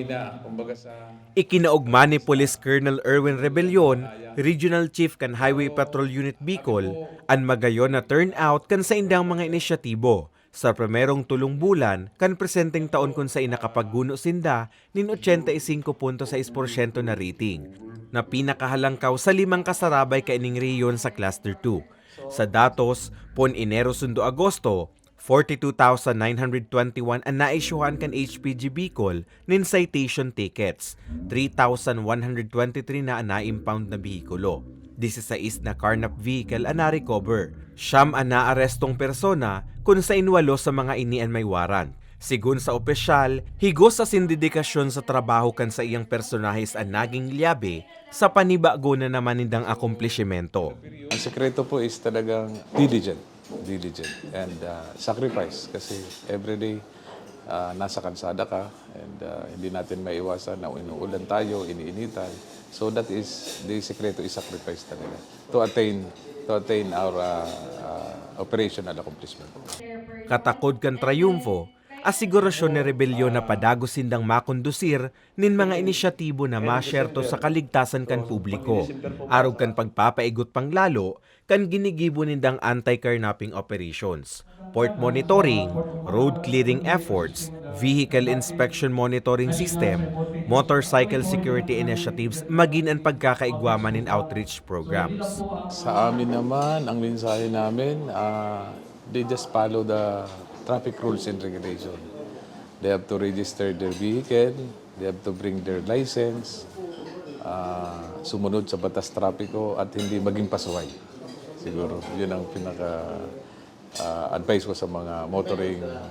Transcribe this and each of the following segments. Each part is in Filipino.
mahina, kumbaga sa... Ikinaugma ni Police Colonel Erwin Rebellion, Regional Chief kan Highway Patrol Unit Bicol, ang magayon na turnout kan sa indang mga inisyatibo. Sa primerong tulong bulan, kan presenteng taon kung sa inakapagguno sinda, nin 85.6% na rating, na pinakahalangkaw sa limang kasarabay kaining reyon sa Cluster 2. Sa datos, pon Enero sundo Agosto, 42,921 ang naisyuhan kan HPG Bicol nin citation tickets, 3,123 na na-impound na bihikulo. 16 na carnap vehicle ang na-recover. Siyam ang naarestong persona kung sa inwalo sa mga inian may warrant. Sigun sa opisyal, higos sa sindidikasyon sa trabaho kan sa iyang personahis ang naging liyabe sa panibago na naman nindang akomplishimento. Ang sekreto po is talagang diligent. Diligent and uh, sacrifice kasi everyday uh, nasa kansada ka and uh, hindi natin maiwasan na inuulan tayo, iniinitan. So that is, the sekreto is sacrifice talaga to attain to attain our uh, uh, operational accomplishment. Katakod kan trayumfo, asigurasyon ni rebelyon na padagos sindang makondusir nin mga inisyatibo na masyerto sa kaligtasan kan publiko. Arog kan pagpapaigot pang lalo, kan ginigibo nindang anti-carnapping operations, port monitoring, road clearing efforts, vehicle inspection monitoring system, motorcycle security initiatives, magin ang pagkakaigwaman in outreach programs. Sa amin naman, ang mensahe namin, uh, they just follow the traffic rules and regulation. They have to register their vehicle, they have to bring their license, uh, sumunod sa batas trapiko at hindi maging pasuhay. Siguro, yun ang pinaka uh, advice ko sa mga motoring uh,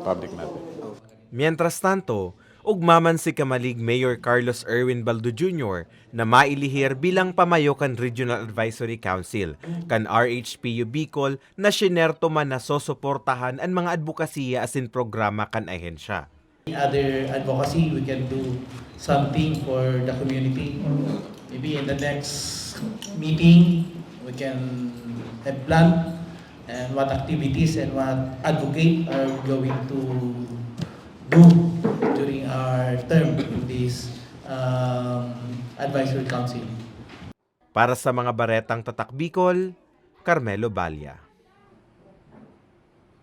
public natin. Mientras tanto, ugmaman si Kamalig Mayor Carlos Erwin Baldo Jr. na mailihir bilang pamayo kan Regional Advisory Council kan RHPU Bicol na sinerto man na sosuportahan ang mga advokasya asin programa kan ahensya. other advocacy, we can do something for the community. Maybe in the next meeting, we can have plan and what activities and what advocate are going to do during our term in this um, advisory council. Para sa mga baretang tatak Bicol, Carmelo Balya.